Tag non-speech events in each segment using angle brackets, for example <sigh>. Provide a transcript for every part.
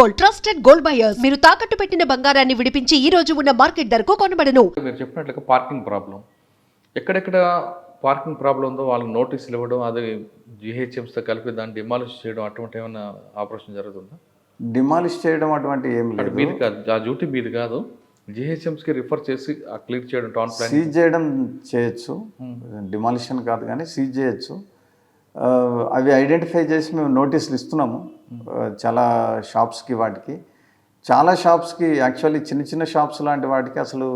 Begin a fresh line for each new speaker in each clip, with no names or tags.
Gold trusted gold buyers. మీరు తాకట్టు పెట్టిన బంగారాన్ని విడిపించి ఈ రోజు ఉన్న మార్కెట్ ధరకు కొనబడను.
మీరు చెప్పినట్లుగా పార్కింగ్ ప్రాబ్లం. ఎక్కడెక్కడ పార్కింగ్ ప్రాబ్లం ఉందో వాళ్ళకి నోటీసులు ఇవ్వడం అది జిహెచ్ఎంస్తో కలిపి దాన్ని డిమాలిష్ చేయడం అటువంటి ఏమైనా ఆపరేషన్ జరుగుతుందా?
డిమాలిష్ చేయడం అటువంటి ఏం
అంటే
లేదు.
మీది కాదు ఆ డ్యూటీ మీది కాదు. జిహెచ్ఎంస్కి రిఫర్ చేసి ఆ క్లియర్ చేయడం టౌన్ ప్లాన్
సీజ్ చేయడం చేయొచ్చు. డిమాలిషన్ కాదు కానీ సీజ్ చేయొచ్చు. అవి ఐడెంటిఫై చేసి మేము నోటీసులు ఇస్తున్నాము. చాలా షాప్స్కి వాటికి. చాలా షాప్స్కి యాక్చువల్లీ చిన్న చిన్న షాప్స్ లాంటి వాటికి అసలు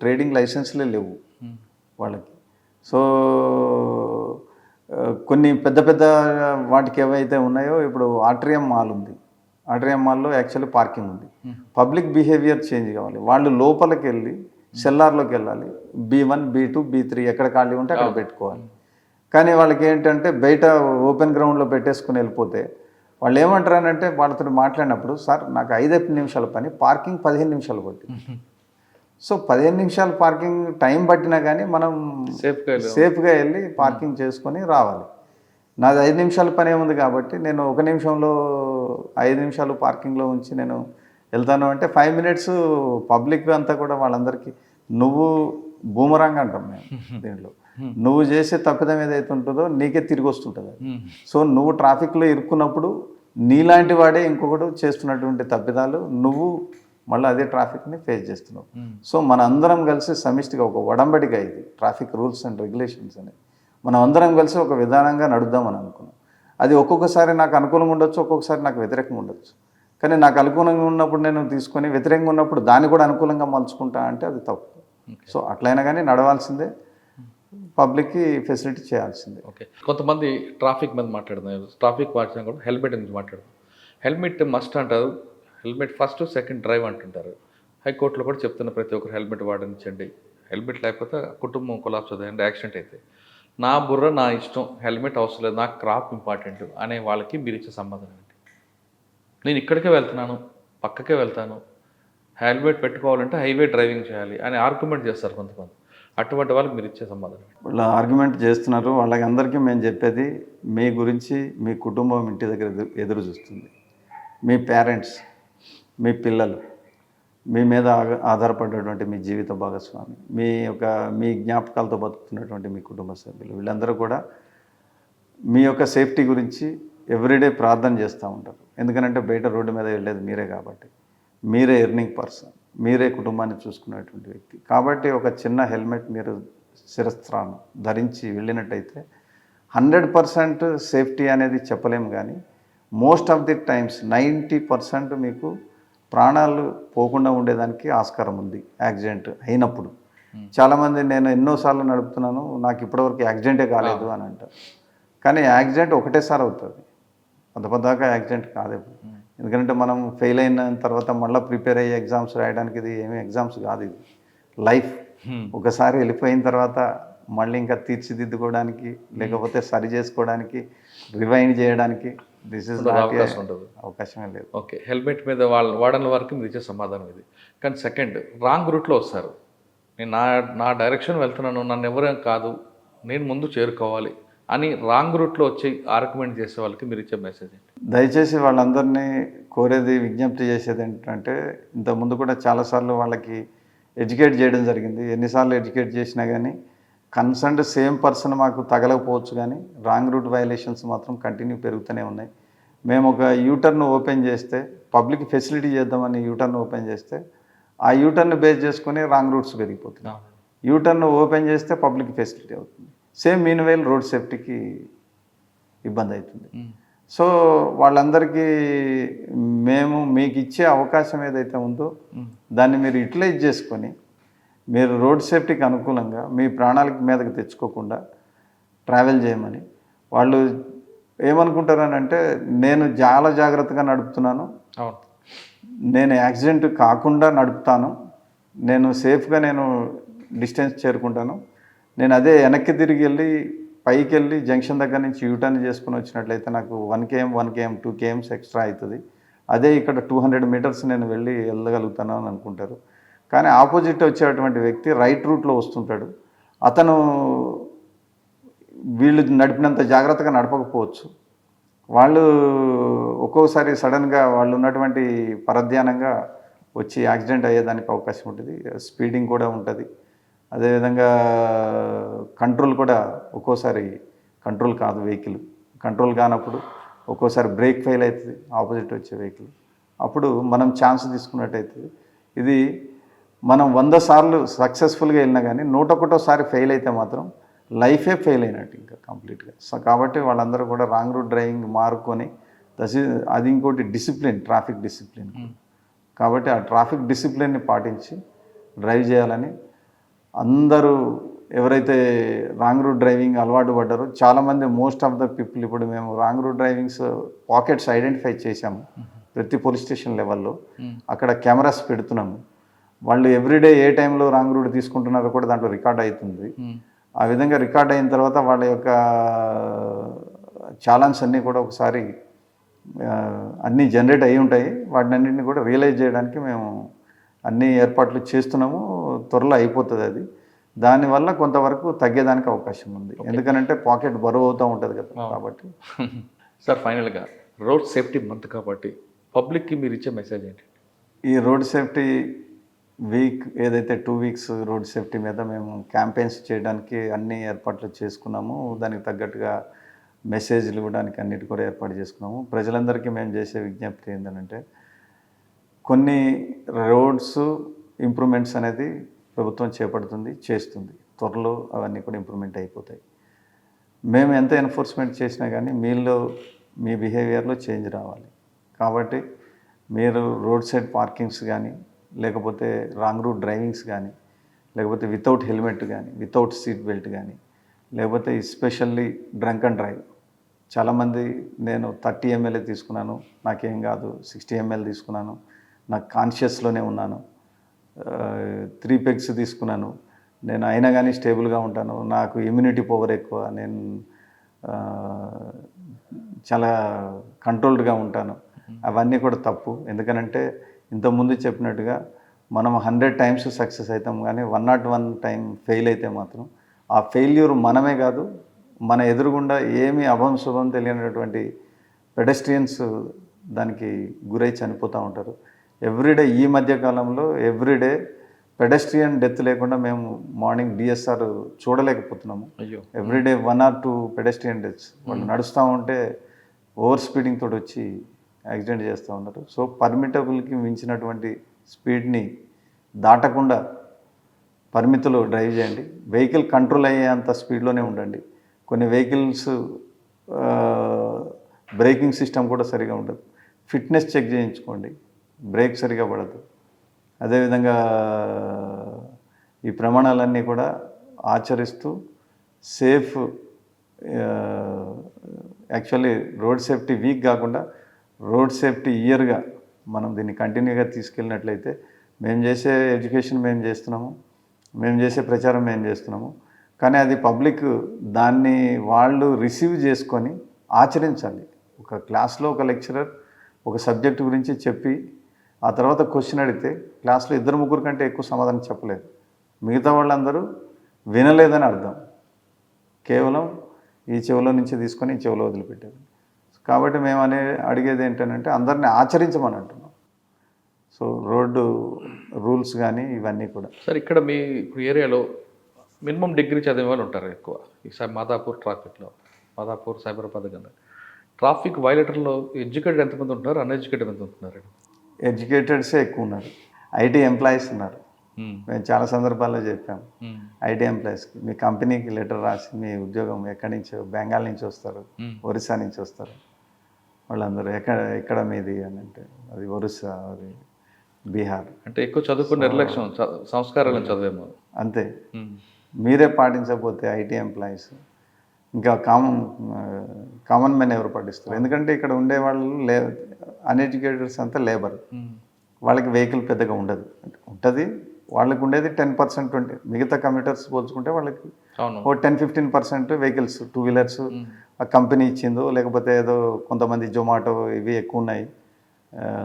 ట్రేడింగ్ లైసెన్స్లే లేవు వాళ్ళకి. సో కొన్ని పెద్ద పెద్ద వాటికి ఏవైతే ఉన్నాయో ఇప్పుడు ఆట్రియం మాల్ ఉంది. ఆట్రియం మాల్లో యాక్చువల్లీ పార్కింగ్ ఉంది. పబ్లిక్ బిహేవియర్ చేంజ్ కావాలి. వాళ్ళు లోపలికి వెళ్ళి సెల్లార్లోకి వెళ్ళాలి. B one B two B three ఎక్కడ ఖాళీ ఉంటే అక్కడ పెట్టుకోవాలి. కానీ వాళ్ళకి ఏంటంటే బయట ఓపెన్ గ్రౌండ్లో పెట్టేసుకుని వెళ్ళిపోతే వాళ్ళు ఏమంటారనంటే వాళ్ళతో మాట్లాడినప్పుడు సార్ నాకు ఐదు నిమిషాల పని పార్కింగ్ పదిహేను నిమిషాలు పట్టి సో పదిహేను నిమిషాలు పార్కింగ్ టైం పట్టినా కానీ మనం
సేఫ్గా
సేఫ్గా వెళ్ళి పార్కింగ్ చేసుకొని రావాలి. నాది ఐదు నిమిషాల పని ఉంది కాబట్టి నేను ఒక నిమిషంలో ఐదు నిమిషాలు పార్కింగ్లో ఉంచి నేను వెళ్తాను అంటే ఫైవ్ మినిట్స్ పబ్లిక్ అంతా కూడా వాళ్ళందరికీ నువ్వు బూమరాంగ్ అంటాం మేము <laughs> దీంట్లో. నువ్వు చేసే తప్పిదం ఏదైతే ఉంటుందో నీకే తిరిగి వస్తుంటుంది. అది. సో నువ్వు ట్రాఫిక్లో ఇరుక్కున్నప్పుడు నీలాంటి వాడే ఇంకొకడు చేస్తున్నటువంటి తప్పిదాలు నువ్వు మళ్ళీ అదే ట్రాఫిక్ని ఫేస్ చేస్తున్నావు. సో మన అందరం కలిసి సమిష్టిగా ఒక ఒడంబడిగా ఇది ట్రాఫిక్ రూల్స్ అండ్ రెగ్యులేషన్స్ అనేది మనం అందరం కలిసి ఒక విధానంగా నడుద్దామని అనుకున్నాం. అది ఒక్కొక్కసారి నాకు అనుకూలంగా ఉండొచ్చు ఒక్కొక్కసారి నాకు వ్యతిరేకంగా ఉండొచ్చు. కానీ నాకు అనుకూలంగా ఉన్నప్పుడు నేను తీసుకొని వ్యతిరేకంగా ఉన్నప్పుడు దాన్ని కూడా అనుకూలంగా మలుచుకుంటా అంటే అది తప్పు. సో అట్లయినా కానీ నడవాల్సిందే. పబ్లిక్కి ఫెసిలిటీ చేయాల్సింది.
ఓకే. కొంతమంది ట్రాఫిక్ మీద మాట్లాడుతున్నారు. ట్రాఫిక్ వాడినా కూడా హెల్మెట్ గురించి మాట్లాడుతున్నారు? హెల్మెట్ మస్ట్ అంటారు. హెల్మెట్ ఫస్ట్ సెకండ్ డ్రైవ్ అంటుంటారు. హైకోర్టులో కూడా చెప్తున్న ప్రతి ఒక్కరు హెల్మెట్ వాడించండి. హెల్మెట్ లేకపోతే కుటుంబం కొలాప్స్ అవుతుంది యాక్సిడెంట్ అయితే. నా బుర్ర నా ఇష్టం హెల్మెట్ అవసరం లేదు. నాకు క్రాప్ ఇంపార్టెంట్ అనే వాళ్ళకి మీరు ఇచ్చే సంబంధం ఏంటి? నేను ఇక్కడికే వెళ్తున్నాను పక్కకే వెళ్తాను. హెల్మెట్ పెట్టుకోవాలంటే హైవే డ్రైవింగ్ చేయాలి అని ఆర్గ్యుమెంట్ చేస్తారు కొంతమంది. అటువంటి వాళ్ళకి మీరు ఇచ్చే సమాధానం
వాళ్ళు ఆర్గ్యుమెంట్ చేస్తున్నారు. వాళ్ళకి అందరికీ మేము చెప్పేది మీ గురించి మీ కుటుంబం ఇంటి దగ్గర ఎదురు- ఎదురు చూస్తుంది. మీ పేరెంట్స్ మీ పిల్లలు మీ మీద ఆగ- మీ జీవిత భాగస్వామి మీ యొక్క మీ జ్ఞాపకాలతో బతుకుతున్నటువంటి మీ కుటుంబ సభ్యులు వీళ్ళందరూ కూడా మీ యొక్క సేఫ్టీ గురించి ఎవ్రీడే ప్రార్థన చేస్తూ ఉంటారు. ఎందుకంటే బయట రోడ్డు మీద వెళ్ళేది మీరే కాబట్టి. మీరే ఎర్నింగ్ పర్సన్. మీరే కుటుంబాన్ని చూసుకునేటువంటి వ్యక్తి. కాబట్టి ఒక చిన్న హెల్మెట్ మీరు శిరస్త్రాన్ని ధరించి వెళ్ళినట్టయితే హండ్రెడ్ పర్సెంట్ సేఫ్టీ అనేది చెప్పలేము కానీ most of the times ninety percent మీకు ప్రాణాలు పోకుండా ఉండేదానికి ఆస్కారం ఉంది యాక్సిడెంట్ అయినప్పుడు. చాలామంది నేను ఎన్నోసార్లు నడుపుతున్నాను నాకు ఇప్పటివరకు యాక్సిడెంటే కాలేదు అని అంటారు. కానీ యాక్సిడెంట్ ఒకటేసారి అవుతుంది. అంతపదాకా యాక్సిడెంట్ కాదు. ఎందుకంటే మనం ఫెయిల్ అయిన తర్వాత మళ్ళీ ప్రిపేర్ అయ్యే ఎగ్జామ్స్ రాయడానికి ఇది ఏమీ ఎగ్జామ్స్ కాదు ఇది. లైఫ్ ఒకసారి వెళ్ళిపోయిన తర్వాత మళ్ళీ ఇంకా తీర్చిదిద్దుకోవడానికి లేకపోతే సరి చేసుకోవడానికి రివైండ్ చేయడానికి దిస్ ఇస్
అవకాశం ఉండదు.
అవకాశమే లేదు.
ఓకే హెల్మెట్ మీద వాళ్ళ వాడని వారికి మీరు ఇచ్చే సమాధానం ఇది. కానీ సెకండ్ రాంగ్ రూట్లో వస్తారు. నేను నా నా డైరెక్షన్ వెళ్తున్నాను నన్ను ఎవరేం కాదు. నేను ముందు చేరుకోవాలి. అని రాంగ్ రూట్లో వచ్చి ఆర్గ్యుమెంట్ చేసే వాళ్ళకి మీరు ఇచ్చే మెసేజ్ ఏంటి?
దయచేసి వాళ్ళందరినీ కోరేది విజ్ఞప్తి చేసేది ఏంటంటే ఇంతకుముందు కూడా చాలాసార్లు వాళ్ళకి ఎడ్యుకేట్ చేయడం జరిగింది. ఎన్నిసార్లు ఎడ్యుకేట్ చేసినా కానీ కన్సర్న్డ్ సేమ్ పర్సన్ మాకు తగలకపోవచ్చు కానీ రాంగ్ రూట్ వైలేషన్స్ మాత్రం కంటిన్యూ పెరుగుతూనే ఉన్నాయి. మేము ఒక యూటర్న్ ఓపెన్ చేస్తే పబ్లిక్ ఫెసిలిటీ చేద్దామని యూటర్న్ ఓపెన్ చేస్తే ఆ యూటర్న్ బేస్ చేసుకొని రాంగ్ రూట్స్ పెరిగిపోతున్నాయి. యూటర్న్ ఓపెన్ చేస్తే పబ్లిక్ ఫెసిలిటీ అవుతుంది. సేమ్ మీన్ వైల్ రోడ్ సేఫ్టీకి ఇబ్బంది అవుతుంది సో వాళ్ళందరికీ మేము మీకు ఇచ్చే అవకాశం ఏదైతే ఉందో దాన్ని మీరు యూటిలైజ్ చేసుకొని మీరు రోడ్ సేఫ్టీకి అనుకూలంగా మీ ప్రాణాలకి మీదకి తెచ్చుకోకుండా ట్రావెల్ చేయమని వాళ్ళు ఏమనుకుంటారు అని అంటే నేను చాలా జాగ్రత్తగా నడుపుతున్నాను. నేను యాక్సిడెంట్ కాకుండా నడుపుతాను. నేను సేఫ్గా నేను డిస్టెన్స్ చేరుకుంటాను. నేను అదే వెనక్కి తిరిగి వెళ్ళి పైకి వెళ్ళి జంక్షన్ దగ్గర నుంచి యూటర్న్ చేసుకుని వచ్చినట్లయితే నాకు one KM one KM two KMs extra అవుతుంది. అదే ఇక్కడ టూ హండ్రెడ్ మీటర్స్ నేను వెళ్ళి వెళ్ళగలుగుతాను అని అనుకుంటారు. కానీ ఆపోజిట్ వచ్చేటువంటి వ్యక్తి రైట్ రూట్లో వస్తుంటాడు. అతను వీళ్ళు నడిపినంత జాగ్రత్తగా నడపకపోవచ్చు. వాళ్ళు ఒక్కోసారి సడన్గా వాళ్ళు ఉన్నటువంటి పరధ్యానంగా వచ్చి యాక్సిడెంట్ అయ్యేదానికి అవకాశం ఉంటుంది. స్పీడింగ్ కూడా ఉంటుంది. అదేవిధంగా కంట్రోల్ కూడా ఒక్కోసారి కంట్రోల్ కాదు వెహికల్. కంట్రోల్ కానప్పుడు ఒక్కోసారి బ్రేక్ ఫెయిల్ అవుతుంది ఆపోజిట్ వచ్చే వెహికల్. అప్పుడు మనం ఛాన్స్ తీసుకున్నట్టయితే ఇది మనం వంద సార్లు సక్సెస్ఫుల్గా వెళ్ళినా కానీ నూట ఒకటోసారి ఫెయిల్ అయితే మాత్రం లైఫే ఫెయిల్ అయినట్టు ఇంకా కంప్లీట్గా. సో కాబట్టి వాళ్ళందరూ కూడా రాంగ్ రూట్ డ్రైవింగ్ మారుకొని దశ అది ఇంకోటి డిసిప్లిన్ ట్రాఫిక్ డిసిప్లిన్. కాబట్టి ఆ ట్రాఫిక్ డిసిప్లిన్ని పాటించి డ్రైవ్ చేయాలని అందరూ ఎవరైతే రాంగ్ రూట్ డ్రైవింగ్ అలవాటు పడ్డారో చాలామంది మోస్ట్ ఆఫ్ ద పీపుల్ ఇప్పుడు మేము wrong route drivings pockets identify చేశాము ప్రతి పోలీస్ స్టేషన్ లెవెల్లో. అక్కడ కెమెరాస్ పెడుతున్నాము. వాళ్ళు ఎవ్రీడే ఏ టైంలో రాంగ్ రూట్ తీసుకుంటున్నారో కూడా దాంట్లో రికార్డ్ అవుతుంది. ఆ విధంగా రికార్డ్ అయిన తర్వాత వాళ్ళ యొక్క ఛాలెంజ్ అన్నీ కూడా ఒకసారి అన్నీ జనరేట్ అయి ఉంటాయి. వాటిని అన్నింటిని కూడా రియలైజ్ చేయడానికి మేము అన్ని ఏర్పాట్లు చేస్తున్నాము. త్వరలో అయిపోతుంది అది. దానివల్ల కొంతవరకు తగ్గేదానికి అవకాశం ఉంది. ఎందుకనంటే పాకెట్ బరువు అవుతూ ఉంటుంది కదా కాబట్టి. <laughs>
సార్ ఫైనల్గా రోడ్ సేఫ్టీ మంత్ కాబట్టి పబ్లిక్కి మీరు ఇచ్చే మెసేజ్ ఏంటి?
ఈ రోడ్ సేఫ్టీ వీక్ ఏదైతే టూ వీక్స్ రోడ్ సేఫ్టీ మీద మేము క్యాంపెయిన్స్ చేయడానికి అన్ని ఏర్పాట్లు చేసుకున్నాము. దానికి తగ్గట్టుగా మెసేజ్లు ఇవ్వడానికి అన్నిటి కూడా ఏర్పాటు చేసుకున్నాము. ప్రజలందరికీ మేము చేసే విజ్ఞప్తి ఏంటంటే కొన్ని రోడ్స్ ఇంప్రూవ్మెంట్స్ అనేది ప్రభుత్వం చేపడుతుంది చేస్తుంది. త్వరలో అవన్నీ కూడా ఇంప్రూవ్మెంట్ అయిపోతాయి. మేము ఎంత ఎన్ఫోర్స్మెంట్ చేసినా కానీ మీలో మీ బిహేవియర్లో చేంజ్ రావాలి. కాబట్టి మీరు రోడ్ సైడ్ పార్కింగ్స్ కానీ లేకపోతే రాంగ్ రూట్ డ్రైవింగ్స్ కానీ లేకపోతే వితౌట్ హెల్మెట్ కానీ వితౌట్ సీట్ బెల్ట్ కానీ లేకపోతే ఎస్పెషల్లీ డ్రంక్ అండ్ డ్రైవ్. చాలామంది నేను థర్టీ ఎంఎల్ఏ తీసుకున్నాను నాకేం కాదు సిక్స్టీ ఎంఎల్ తీసుకున్నాను నాకు కాన్షియస్లోనే ఉన్నాను. త్రీ పెగ్స్ తీసుకున్నాను. నేను అయినా కానీ స్టేబుల్గా ఉంటాను. నాకు ఇమ్యూనిటీ పవర్ ఎక్కువ. నేను చాలా కంట్రోల్డ్గా ఉంటాను. అవన్నీ కూడా తప్పు. ఎందుకనంటే ఇంతకుముందు చెప్పినట్టుగా మనం హండ్రెడ్ టైమ్స్ సక్సెస్ అవుతాం కానీ one not one time fail అయితే మాత్రం ఆ ఫెయిల్యూర్ మనమే కాదు మన ఎదురుగుండా ఏమి అభం శుభం తెలియనటువంటి పెడస్ట్రియన్స్ దానికి గురై చనిపోతూ ఉంటారు. ఎవ్రీడే ఈ మధ్య కాలంలో ఎవ్రీడే పెడస్ట్రియన్ డెత్ లేకుండా మేము morning DSR చూడలేకపోతున్నాము. Everyday one or two pedestrian deaths. వాళ్ళు నడుస్తూ ఉంటే ఓవర్ స్పీడింగ్ తోటి వచ్చి యాక్సిడెంట్ చేస్తూ ఉన్నారు. సో పర్మిటబుల్కి మించినటువంటి స్పీడ్ని దాటకుండా పరిమితిలో డ్రైవ్ చేయండి. వెహికల్ కంట్రోల్ అయ్యేంత స్పీడ్లోనే ఉండండి. కొన్ని వెహికల్స్ బ్రేకింగ్ సిస్టమ్ కూడా సరిగా ఉండదు. ఫిట్నెస్ చెక్ చేయించుకోండి. బ్రేక్ సరిగా పడదు. అదేవిధంగా ఈ ప్రమాణాలన్నీ కూడా ఆచరిస్తూ safe actually road safety week కాకుండా రోడ్ సేఫ్టీ ఇయర్గా మనం దీన్ని కంటిన్యూగా తీసుకెళ్ళినట్లయితే మేము చేసే ఎడ్యుకేషన్ మేము చేస్తున్నాము మేము చేసే ప్రచారం మేము చేస్తున్నాము. కానీ అది పబ్లిక్ దాన్ని వాళ్ళు రిసీవ్ చేసుకొని ఆచరించాలి. ఒక క్లాస్లో ఒక లెక్చరర్ ఒక సబ్జెక్ట్ గురించి చెప్పి ఆ తర్వాత క్వశ్చన్ అడిగితే క్లాస్లో ఇద్దరు ముగ్గురు కంటే ఎక్కువ సమాధానం చెప్పలేదు. మిగతా వాళ్ళందరూ వినలేదని అర్థం. కేవలం ఈ చెవిలో నుంచి తీసుకొని ఈ చెవిలో వదిలిపెట్టారు. కాబట్టి మేము అనే అడిగేది ఏంటంటే అందరినీ ఆచరించమని అంటున్నాం. సో రోడ్డు రూల్స్ కానీ ఇవన్నీ కూడా.
సార్ ఇక్కడ మీ ఇప్పుడు ఏరియాలో మినిమం డిగ్రీ చదివే వాళ్ళు ఉంటారు ఎక్కువ. ఈ మాదాపూర్ ట్రాఫిక్లో మాదాపూర్ సైబరాబాద్ కన్నా. ట్రాఫిక్ వైలేటర్లో ఎడ్యుకేటెడ్ ఎంతమంది ఉంటున్నారు అన్ఎడ్యుకేటెడ్ ఎంత ఉంటున్నారు?
ఎడ్యుకేటెడ్సే ఎక్కువ ఉన్నారు ఐటీ ఎంప్లాయీస్ ఉన్నారు.
మ్మ్.
చాలా సందర్భాల్లో చెప్పాము. ఐటీ ఎంప్లాయీస్కి మీ కంపెనీకి లెటర్ రాసి మీ ఉద్యోగం ఎక్కడి నుంచో బెంగాల్ నుంచి వస్తారు. ఒరిస్సా నుంచి వస్తారు. వాళ్ళందరూ ఎక్కడ ఎక్కడ మీది అని అంటే అది ఒరిస్సా అది బీహార్.
అంటే ఎక్కువ చదువుకున్న నిర్లక్ష్యం సంస్కారాలను చదివేమో.
అంతే. మీరే పాటించకపోతే ఐటీ ఎంప్లాయీస్ ఇంకా కామన్ కామన్ మెన్ ఎవరు పాటిస్తారు? ఎందుకంటే ఇక్కడ ఉండే వాళ్ళు లే అన్ఎడ్యుకేటెడ్స్ అంతా లేబర్
మ్మ్.
వాళ్ళకి వెహికల్ పెద్దగా ఉండదు. ఉంటుంది వాళ్ళకి ఉండేది టెన్ పర్సెంట్ ట్వంటీ మిగతా కమ్యూటర్స్ పోల్చుకుంటే వాళ్ళకి ఓ ten fifteen percent vehicles two wheelers. ఆ కంపెనీ ఇచ్చిందో లేకపోతే ఏదో కొంతమంది జొమాటో ఇవి ఎక్కువ ఉన్నాయి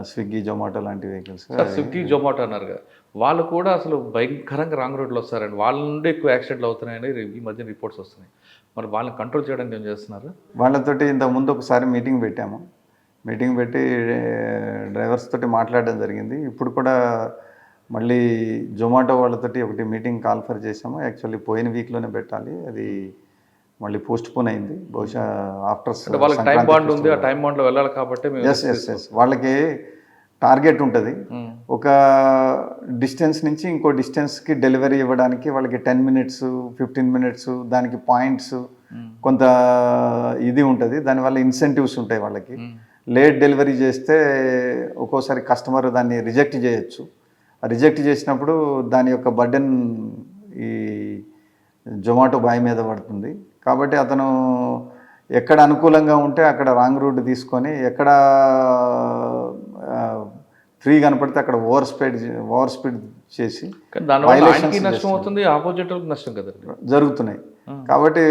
స్విగ్గీ జొమాటో లాంటి వెహికల్స్
స్విగ్గీ జొమాటో అన్నారు కదా. వాళ్ళు కూడా అసలు భయంకరంగా రాంగ్ రోడ్లో వస్తారండి వాళ్ళ నుండి ఎక్కువ యాక్సిడెంట్లు అవుతున్నాయని ఈ మధ్య రిపోర్ట్స్ వస్తున్నాయి. మరి వాళ్ళని కంట్రోల్ చేయడానికి ఏం చేస్తున్నారు?
వాళ్ళతోటి ఇంతకు ముందు ఒకసారి మీటింగ్ పెట్టాము. మీటింగ్ పెట్టి డ్రైవర్స్ తోటి మాట్లాడడం జరిగింది. ఇప్పుడు కూడా మళ్ళీ జొమాటో వాళ్ళతోటి ఒకటి మీటింగ్ కాల్ఫర్ చేసాము యాక్చువల్లీ పోయిన వీక్లోనే పెట్టాలి. అది మళ్ళీ పోస్ట్ పోన్ అయింది. బహుశా ఆఫ్టర్
వాళ్ళకి టైం బాండ్ ఉంది. ఆ టైం బాండ్లో వెళ్ళాలి కాబట్టి
ఎస్ ఎస్ ఎస్ వాళ్ళకి టార్గెట్ ఉంటుంది.
ఉమ్,
ఒక డిస్టెన్స్ నుంచి ఇంకో డిస్టెన్స్కి డెలివరీ ఇవ్వడానికి వాళ్ళకి టెన్ మినిట్స్ ఫిఫ్టీన్ మినిట్స్ దానికి పాయింట్స్
ఉమ్,
కొంత ఇది ఉంటుంది. దానివల్ల ఇన్సెంటివ్స్ ఉంటాయి వాళ్ళకి.
ఉమ్,
లేట్ డెలివరీ చేస్తే ఒక్కోసారి కస్టమర్ దాన్ని రిజెక్ట్ చేయొచ్చు. రిజెక్ట్ చేసినప్పుడు దాని యొక్క బర్డెన్ ఈ జొమాటో బాయ్ మీద పడుతుంది. కాబట్టి అతను ఎక్కడ అనుకూలంగా ఉంటే అక్కడ రాంగ్ రూట్ తీసుకొని ఎక్కడ ఫ్రీ కనపడితే అక్కడ ఓవర్ స్పీడ్ ఓవర్ స్పీడ్ చేసి
నష్టం. అవుతుంది ఆపోజిట్ నష్టం కదండి.
జరుగుతున్నాయి. కాబట్టి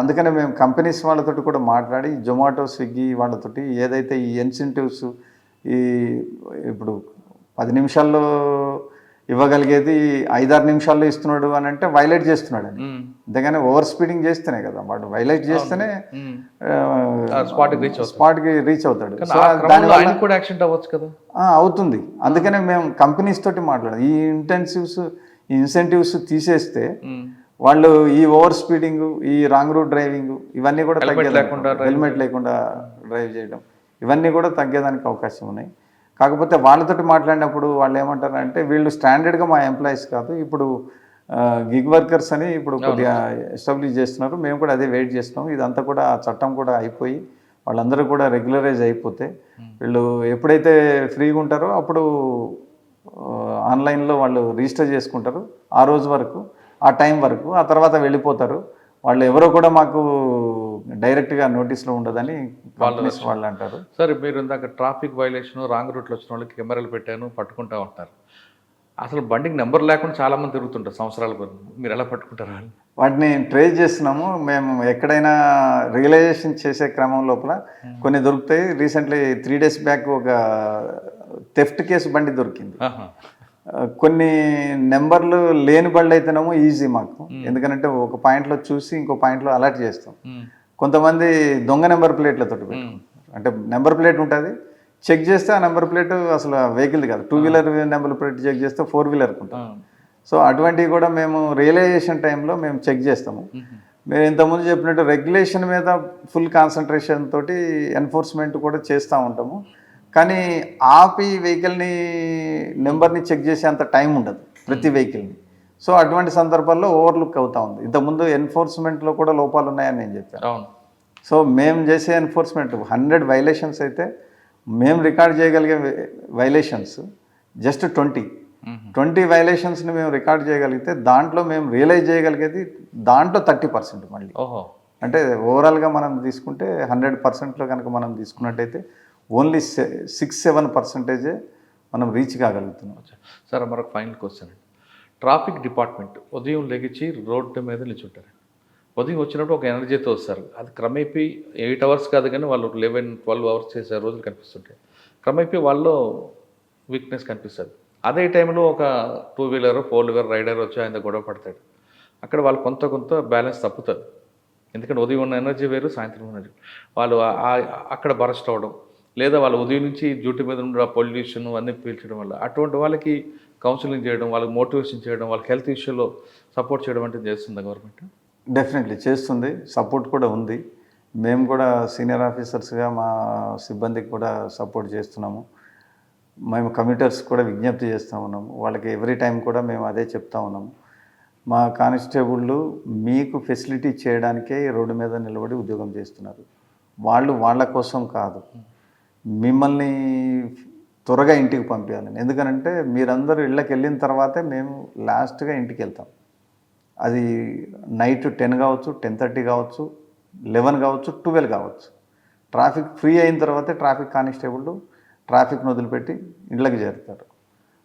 అందుకనే మేము కంపెనీస్ వాళ్ళతోటి కూడా మాట్లాడి జొమాటో స్విగ్గీ వాళ్ళతోటి ఏదైతే ఈ ఇన్సెంటివ్స్ ఈ ఇప్పుడు పది నిమిషాల్లో ఇవ్వగలిగేది ఐదారు నిమిషాల్లో ఇస్తున్నాడు అని అంటే వైలేట్ చేస్తున్నాడు అని అంతేగాని ఓవర్ స్పీడింగ్ చేస్తేనే కదా వాడు వైలేట్ చేస్తేనే
spot కి.
స్పాట్కి రీచ్ అవుతాడు. అవుతుంది. అందుకనే మేము కంపెనీస్ తోటి మాట్లాడాం ఈ ఇంటెన్సివ్స్ ఈ ఇన్సెంటివ్స్ తీసేస్తే వాళ్ళు ఈ ఓవర్ స్పీడింగ్ ఈ రాంగ్ రూట్ డ్రైవింగ్ ఇవన్నీ కూడా
drive
హెల్మెట్ లేకుండా డ్రైవ్ చేయడం. ఇవన్నీ కూడా తగ్గేదానికి అవకాశం ఉన్నాయి. కాకపోతే వాళ్ళతోటి మాట్లాడినప్పుడు వాళ్ళు ఏమంటారు అంటే వీళ్ళు స్టాండర్డ్గా మా ఎంప్లాయీస్ కాదు. ఇప్పుడు గిగ్ వర్కర్స్ అని ఇప్పుడు కొద్దిగా ఎస్టాబ్లిష్ చేస్తున్నారు. మేము కూడా అదే వెయిట్ చేస్తున్నాం. ఇదంతా కూడా ఆ చట్టం కూడా అయిపోయి వాళ్ళందరూ కూడా రెగ్యులరైజ్ అయిపోతే వీళ్ళు ఎప్పుడైతే ఫ్రీగా ఉంటారో అప్పుడు ఆన్లైన్లో వాళ్ళు రిజిస్టర్ చేసుకుంటారు. ఆ రోజు వరకు ఆ టైం వరకు ఆ తర్వాత వెళ్ళిపోతారు. వాళ్ళు ఎవరో కూడా మాకు డైరెక్ట్గా నోటీస్లో ఉండదని కంపెనీస్ వాళ్ళు అంటారు.
సరే మీరు ఇందాక ట్రాఫిక్ వైలేషన్ రాంగ్ రూట్లో వచ్చిన వాళ్ళకి కెమెరాలు పెట్టాను పట్టుకుంటా ఉంటారు. అసలు బండికి నెంబర్ లేకుండా చాలా మంది తిరుగుతుంటారు సంవత్సరాల. మీరు ఎలా పట్టుకుంటారు?
వాటిని ట్రేస్ చేస్తున్నాము. మేము ఎక్కడైనా రియలైజేషన్ చేసే క్రమం లోపల కొన్ని దొరుకుతాయి. రీసెంట్లీ త్రీ డేస్ బ్యాక్ ఒక థెఫ్ట్ కేసు బండి దొరికింది. కొన్ని నెంబర్లు లేని బళ్ళు అయితేనేమో ఈజీ మాకు. ఎందుకంటే ఒక పాయింట్లో చూసి ఇంకో పాయింట్లో అలర్ట్ చేస్తాం. కొంతమంది దొంగ నెంబర్ ప్లేట్లతో అంటే నెంబర్ ప్లేట్ ఉంటుంది చెక్ చేస్తే ఆ నెంబర్ ప్లేట్ అసలు వెహికల్ కాదు. Two wheeler number plate check చేస్తే ఫోర్ వీలర్కి ఉంటుంది సో అటువంటివి కూడా మేము రియలైజేషన్ టైంలో మేము చెక్ చేస్తాము. మీరు ఇంతకుముందు చెప్పినట్టు రెగ్యులేషన్ మీద ఫుల్ కాన్సన్ట్రేషన్ తోటి ఎన్ఫోర్స్మెంట్ కూడా చేస్తూ ఉంటాము. కానీ ఆపి వెహికల్ని నెంబర్ని చెక్ చేసే అంత టైం ఉండదు ప్రతి వెహికల్ని. సో అటువంటి సందర్భాల్లో ఓవర్లుక్ అవుతా ఉంది. ఇంతకుముందు ఎన్ఫోర్స్మెంట్లో కూడా లోపాలు ఉన్నాయని నేను చెప్పాను. సో మేము చేసే ఎన్ఫోర్స్మెంట్ హండ్రెడ్ వైలేషన్స్ అయితే మేము రికార్డ్ చేయగలిగే వైలేషన్స్ జస్ట్ ట్వంటీ. ట్వంటీ వైలేషన్స్ని మేము రికార్డ్ చేయగలిగితే దాంట్లో మేము రియలైజ్ చేయగలిగేది దాంట్లో థర్టీ పర్సెంట్ మళ్ళీ. అంటే ఓవరాల్గా మనం తీసుకుంటే హండ్రెడ్ పర్సెంట్లో కనుక మనం తీసుకున్నట్టయితే ఓన్లీ సిక్స్ సెవెన్ పర్సెంటేజే మనం రీచ్ కాగలుగుతున్నాం.
సార్ సరే మరొక ఫైనల్ క్వశ్చన్ అండి ట్రాఫిక్ డిపార్ట్మెంట్ ఉదయం లెగిచి రోడ్డు మీద నిల్చుంటారు. ఉదయం వచ్చినప్పుడు ఒక ఎనర్జీతో వస్తారు. అది క్రమేపీ ఎయిట్ అవర్స్ కాదు కానీ వాళ్ళు లెవెన్ ట్వెల్వ్ అవర్స్ చేసే రోజులు కనిపిస్తుంటాయి. క్రమేపీ వాళ్ళు వీక్నెస్ కనిపిస్తుంది. అదే టైంలో ఒక two wheeler four wheeler rider వచ్చి ఆయన గొడవ పడతాడు. అక్కడ వాళ్ళు కొంత కొంత బ్యాలెన్స్ తప్పుతుంది. ఎందుకంటే ఉదయం ఉన్న ఎనర్జీ వేరు సాయంత్రం ఎనర్జీ వాళ్ళు అక్కడ బరస్ట్ అవ్వడం లేదా వాళ్ళ ఉదయం నుంచి డ్యూటీ మీద ఉండే ఆ పొల్యూషన్ అన్నీ పీల్చడం వల్ల అటువంటి వాళ్ళకి కౌన్సిలింగ్ చేయడం వాళ్ళకి మోటివేషన్ చేయడం వాళ్ళకి హెల్త్ ఇష్యూలో సపోర్ట్ చేయడం అంటే చేస్తుందా గవర్నమెంట్?
డెఫినెట్లీ చేస్తుంది. సపోర్ట్ కూడా ఉంది. మేము కూడా సీనియర్ ఆఫీసర్స్గా మా సిబ్బందికి కూడా సపోర్ట్ చేస్తున్నాము. మేము కమ్యూటర్స్ కూడా విజ్ఞప్తి చేస్తూ ఉన్నాము. వాళ్ళకి ఎవ్రీ టైం కూడా మేము అదే చెప్తా ఉన్నాము. మా కానిస్టేబుళ్ళు మీకు ఫెసిలిటీ చేయడానికే రోడ్డు మీద నిలబడి ఉద్యోగం చేస్తున్నారు. వాళ్ళు వాళ్ళ కోసం కాదు. మిమ్మల్ని త్వరగా ఇంటికి పంపించాలని ఎందుకనంటే మీరందరూ ఇళ్ళకి వెళ్ళిన తర్వాతే మేము లాస్ట్గా ఇంటికి వెళ్తాం. అది నైట్ టెన్ కావచ్చు టెన్ థర్టీ కావచ్చు లెవెన్ కావచ్చు ట్వెల్వ్ కావచ్చు. ట్రాఫిక్ ఫ్రీ అయిన తర్వాతే ట్రాఫిక్ కానిస్టేబుల్ ట్రాఫిక్ను వదిలిపెట్టి ఇళ్ళకి చేరుతారు.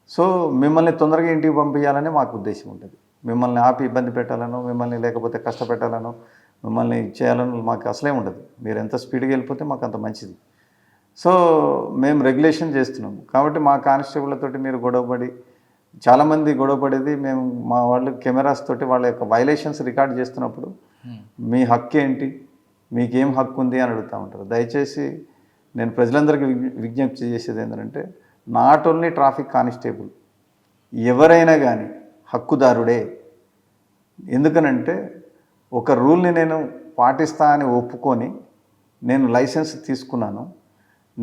సో మిమ్మల్ని తొందరగా ఇంటికి పంపించాలనే మాకు ఉద్దేశం ఉంటుంది మిమ్మల్ని ఆపి ఇబ్బంది పెట్టాలనో మిమ్మల్ని లేకపోతే కష్టపెట్టాలనో మిమ్మల్ని చేయాలనో మాకు అసలే ఉండదు. మీరు ఎంత స్పీడ్గా వెళ్ళిపోతే మాకు అంత మంచిది. సో మేము రెగ్యులేషన్ చేస్తున్నాం కాబట్టి మా కానిస్టేబుల్లతోటి మీరు గొడవపడి చాలామంది గొడవపడేది మేము మా వాళ్ళు కెమెరాస్ తోటి వాళ్ళ యొక్క వైలేషన్స్ రికార్డ్ చేస్తున్నప్పుడు మీ హక్కు ఏంటి? మీకేం హక్కు ఉంది అని అడుగుతూ ఉంటారు. దయచేసి నేను ప్రజలందరికీ విజ్ఞ- విజ్ఞప్తి చేసేది ఏంటంటే నాట్ ఓన్లీ ట్రాఫిక్ కానిస్టేబుల్ ఎవరైనా కానీ హక్కుదారుడే. ఎందుకనంటే ఒక రూల్ని నేను పాటిస్తా అని ఒప్పుకొని నేను లైసెన్స్ తీసుకున్నాను.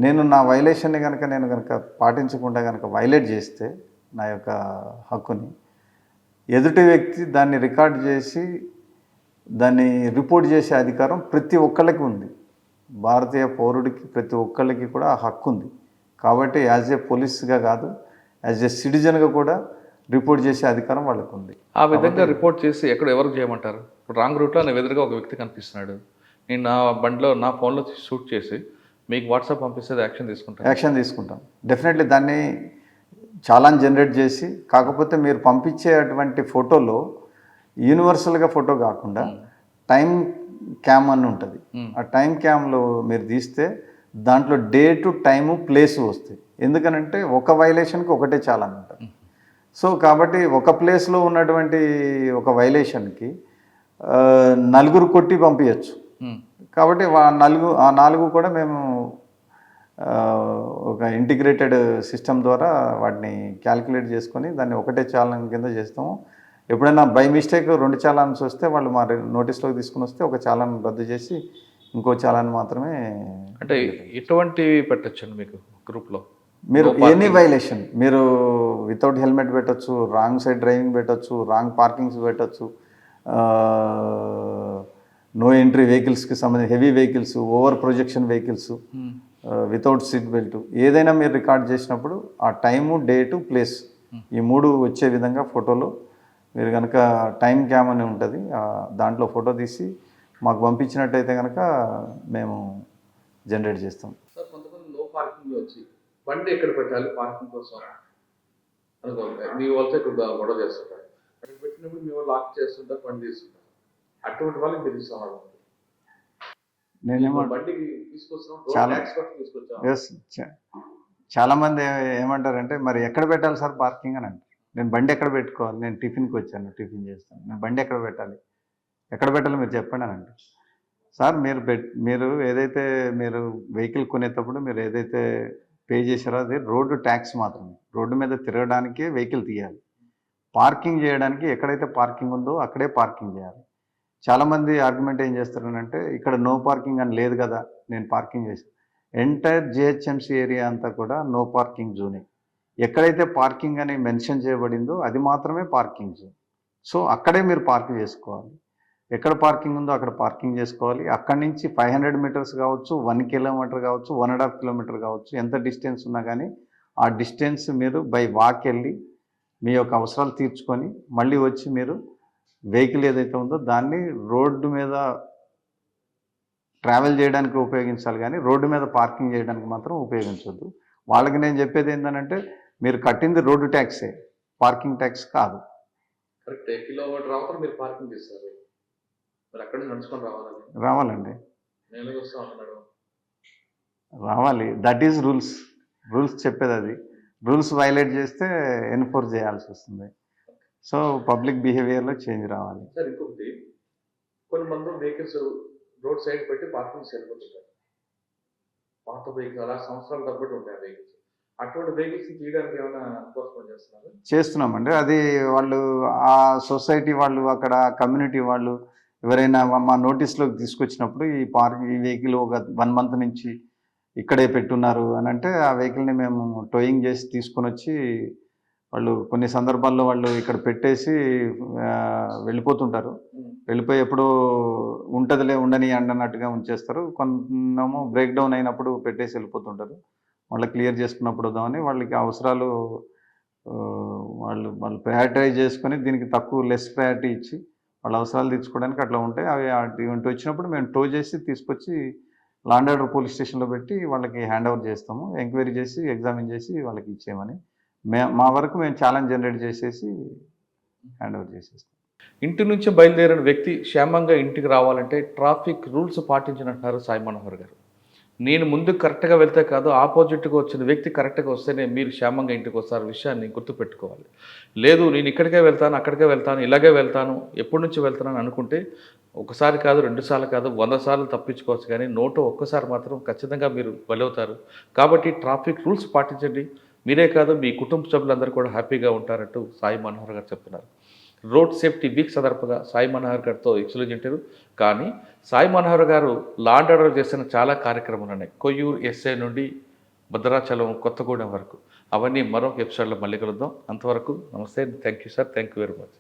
నేను నా వైలేషన్ని కనుక నేను కనుక పాటించకుండా కనుక వైలేట్ చేస్తే నా యొక్క హక్కుని ఎదుటి వ్యక్తి దాన్ని రికార్డ్ చేసి దాన్ని రిపోర్ట్ చేసే అధికారం ప్రతి ఒక్కళ్ళకి ఉంది. భారతీయ పౌరుడికి ప్రతి ఒక్కళ్ళకి కూడా ఆ హక్కు ఉంది. కాబట్టి యాజ్ ఏ పోలీస్గా కాదు యాజ్ ఏ సిటిజన్గా కూడా రిపోర్ట్ చేసే అధికారం వాళ్ళకు ఉంది.
ఆ విధంగా రిపోర్ట్ చేసి ఎక్కడ ఎవరికి చేయమంటారు? ఇప్పుడు రాంగ్ రూట్లో నా ఎదురుగా ఒక వ్యక్తి కనిపిస్తున్నాడు. నేను నా బండిలో నా ఫోన్లో షూట్ చేసి మీకు వాట్సాప్ పంపిస్తే యాక్షన్ తీసుకుంటాను.
యాక్షన్ తీసుకుంటాం. డెఫినెట్లీ దాన్ని చాలా జనరేట్ చేసి కాకపోతే మీరు పంపించేటువంటి ఫోటోలో యూనివర్సల్గా ఫోటో కాకుండా టైం క్యామ్ అని ఉంటుంది. ఆ టైం క్యామ్లో మీరు తీస్తే దాంట్లో డేటు టైము ప్లేస్ వస్తాయి. ఎందుకనంటే ఒక వైలేషన్కి ఒకటే చాలా ఉంటుంది సో కాబట్టి ఒక ప్లేస్లో ఉన్నటువంటి ఒక వైలేషన్కి నలుగురు కొట్టి పంపించచ్చు. కాబట్టి వా- నలుగు ఆ నాలుగు కూడా మేము ఒక ఇంటిగ్రేటెడ్ సిస్టమ్ ద్వారా వాటిని క్యాలిక్యులేట్ చేసుకొని దాన్ని ఒకటే చాలన్ కింద చేస్తాము. ఎప్పుడైనా బై మిస్టేక్ రెండు చాలాన్స్ వస్తే వాళ్ళు మా నోటీస్లోకి తీసుకుని వస్తే ఒక చాలాన్ రద్దు చేసి ఇంకో చాలాన్ మాత్రమే
అంటే ఎటువంటివి పెట్టచ్చండి మీకు గ్రూప్లో?
మీరు ఎనీ వైలేషన్ మీరు వితౌట్ హెల్మెట్ పెట్టచ్చు రాంగ్ సైడ్ డ్రైవింగ్ పెట్టచ్చు రాంగ్ పార్కింగ్స్ పెట్టచ్చు నో ఎంట్రీ వెహికల్స్కి సంబంధించి heavy vehicles over projection vehicles without seat belt ఏదైనా మీరు రికార్డ్ చేసినప్పుడు ఆ టైము డేటు ప్లేస్ ఈ మూడు వచ్చే విధంగా ఫోటోలో మీరు కనుక టైం క్యామ్ అని ఉంటుంది ఆ దాంట్లో ఫోటో తీసి మాకు పంపించినట్టయితే కనుక మేము జనరేట్ చేస్తాం.
సార్ కొంతమంది నో పార్కింగ్ వచ్చి బండి ఎక్కడ పెట్టాలి పార్కింగ్ కోసం అనుకోండి మీ వాళ్ళతో ఇక్కడ గొడవ చేస్తుంటారు. అక్కడ పెట్టినప్పుడు మీ వాళ్ళు లాక్ చేస్తుంటారు బండి తీసుకుంటారు అటువంటి వాళ్ళకి
నేనేమో
బండికి రోడ్
చాలా- చాలామంది ఏమంటారంటే మరి ఎక్కడ పెట్టాలి సార్ పార్కింగ్? అని అంటారు. నేను బండి ఎక్కడ పెట్టుకోవాలి? నేను టిఫిన్కి వచ్చాను టిఫిన్ చేస్తాను. నేను బండి ఎక్కడ పెట్టాలి? ఎక్కడ పెట్టాలి మీరు చెప్పండి అని అంటారు. సార్ మీరు పెట్ మీరు ఏదైతే మీరు వెహికల్ కొనేటప్పుడు మీరు ఏదైతే పే చేశారో అది రోడ్డు ట్యాక్స్ మాత్రమే. రోడ్డు మీద తిరగడానికి వెహికల్ తీయాలి. పార్కింగ్ చేయడానికి ఎక్కడైతే పార్కింగ్ ఉందో అక్కడే పార్కింగ్ చేయాలి. చాలామంది ఆర్గ్యుమెంట్ ఏం చేస్తారనంటే ఇక్కడ నో పార్కింగ్ అని లేదు కదా నేను పార్కింగ్ చేసి ఎంటైర్ జిహెచ్ఎంసీ ఏరియా అంతా కూడా నో పార్కింగ్ జోనే ఎక్కడైతే పార్కింగ్ అని మెన్షన్ చేయబడిందో అది మాత్రమే పార్కింగ్ జోన్ సో అక్కడే మీరు పార్క్ చేసుకోవాలి. ఎక్కడ పార్కింగ్ ఉందో అక్కడ పార్కింగ్ చేసుకోవాలి. అక్కడి నుంచి ఫైవ్ హండ్రెడ్ మీటర్స్ కావచ్చు వన్ కిలోమీటర్ కావచ్చు వన్ అండ్ హాఫ్ కిలోమీటర్ కావచ్చు ఎంత డిస్టెన్స్ ఉన్నా కానీ ఆ డిస్టెన్స్ మీరు బై వాక్ వెళ్ళి మీ యొక్క అవసరాలు తీర్చుకొని మళ్ళీ వచ్చి మీరు వెహికల్ ఏదైతే ఉందో దాన్ని రోడ్డు మీద ట్రావెల్ చేయడానికి ఉపయోగించాలి కానీ రోడ్డు మీద పార్కింగ్ చేయడానికి మాత్రం ఉపయోగించవద్దు వాళ్ళకి నేను చెప్పేది ఏంటంటే మీరు కట్టింది రోడ్డు ట్యాక్సే పార్కింగ్ ట్యాక్స్ కాదు.
కరెక్ట్. కిలోమీటర్ అవతల మీరు పార్కింగ్ చేస్తారు. మరి అక్కడ నుంచి నడుచుకొని రావాలని
రావాలండి. రావాలి. దట్ ఈజ్ రూల్స్ రూల్స్ చెప్పేది అది. రూల్స్ వైలేట్ చేస్తే ఎన్ఫోర్స్ చేయాల్సి వస్తుంది. సో పబ్లిక్ బిహేవియర్లో చేంజ్ రావాలి.
సార్ ఇంకొకటి కొన్ని మంది వెహికల్స్ రోడ్ సైడ్ పెట్టి పార్కింగ్స్ వెళ్ళిపోతుంటారు పాత వెహికల్ అలా సంవత్సరాలు తగ్గట్టు ఉంటాయి వెహికల్స్. అటువంటి వెహికల్స్ తీయడానికి ఏమైనా ఎన్ఫోర్స్మెంట్ చేస్తున్నారు?
చేస్తున్నామండి. అది వాళ్ళు ఆ సొసైటీ వాళ్ళు అక్కడ కమ్యూనిటీ వాళ్ళు ఎవరైనా మా- మా నోటీస్లోకి తీసుకొచ్చినప్పుడు ఈ పార్క్ ఈ వెహికల్ ఒక వన్ మంత్ నుంచి ఇక్కడే పెట్టున్నారు అని అంటే ఆ వెహికల్ని మేము టోయింగ్ చేసి తీసుకొని వచ్చి వాళ్ళు కొన్ని సందర్భాల్లో వాళ్ళు ఇక్కడ పెట్టేసి వెళ్ళిపోతుంటారు. వెళ్ళిపోయి ఎప్పుడు ఉంటుందిలే ఉండని అన్నట్టుగా ఉంచేస్తారు. కొంతమో బ్రేక్ డౌన్ అయినప్పుడు పెట్టేసి వెళ్ళిపోతుంటారు. వాళ్ళు క్లియర్ చేసుకున్నప్పుడు వద్దామని వాళ్ళకి అవసరాలు వాళ్ళు వాళ్ళు ప్రయారిటైజ్ చేసుకొని దీనికి తక్కువ లెస్ ప్రయారిటీ ఇచ్చి వాళ్ళ అవసరాలు తీర్చుకోవడానికి అట్లా ఉంటాయి అవి అటువంటి వచ్చినప్పుడు మేము టో చేసి తీసుకొచ్చి లాండ్ ఆర్డర్ పోలీస్ స్టేషన్లో పెట్టి వాళ్ళకి హ్యాండ్ ఓవర్ చేస్తాము. ఎంక్వైరీ చేసి ఎగ్జామిన్ చేసి వాళ్ళకి ఇచ్చేయమని మే మా వరకు మేము ఛాలెంజ్ జనరేట్ చేసేసి హ్యాండ్ ఓవర్ చేసేస్తాం.
ఇంటి నుంచి బయలుదేరిన వ్యక్తి క్షేమంగా ఇంటికి రావాలంటే ట్రాఫిక్ రూల్స్ పాటించినట్టున్నారు సాయి మనోహర్ గారు. నేను ముందు కరెక్ట్గా వెళ్తే కాదు ఆపోజిట్గా వచ్చిన వ్యక్తి కరెక్ట్గా వస్తేనే మీరు క్షేమంగా ఇంటికి వస్తారు విషయాన్ని గుర్తుపెట్టుకోవాలి. లేదు నేను ఇక్కడికే వెళ్తాను అక్కడికే వెళ్తాను ఇలాగే వెళ్తాను ఎప్పటి నుంచి వెళ్తానని అనుకుంటే ఒకసారి కాదు రెండు సార్లు కాదు వంద సార్లు తప్పించుకోవచ్చు కానీ నోటు ఒక్కసారి మాత్రం ఖచ్చితంగా మీరు బలవుతారు. కాబట్టి ట్రాఫిక్ రూల్స్ పాటించండి. మీరే కాదు మీ కుటుంబ సభ్యులందరూ కూడా హ్యాపీగా ఉంటారంటూ సాయి మనోహర్ గారు చెప్తున్నారు రోడ్ సేఫ్టీ వీక్ సందర్భంగా సాయి మనోహర్ గారితో ఎక్స్క్లూజ్ ఇంటారు కానీ సాయి మనోహర్ గారు లాండ్ ఆర్డర్ చేసిన చాలా కార్యక్రమాలు ఉన్నాయి. కొయ్యూరు ఎస్ఐ నుండి భద్రాచలం కొత్తగూడెం వరకు. అవన్నీ మరొక ఎపిసోడ్లో మళ్ళీ కలుద్దాం. అంతవరకు నమస్తే thank you sir thank you very much.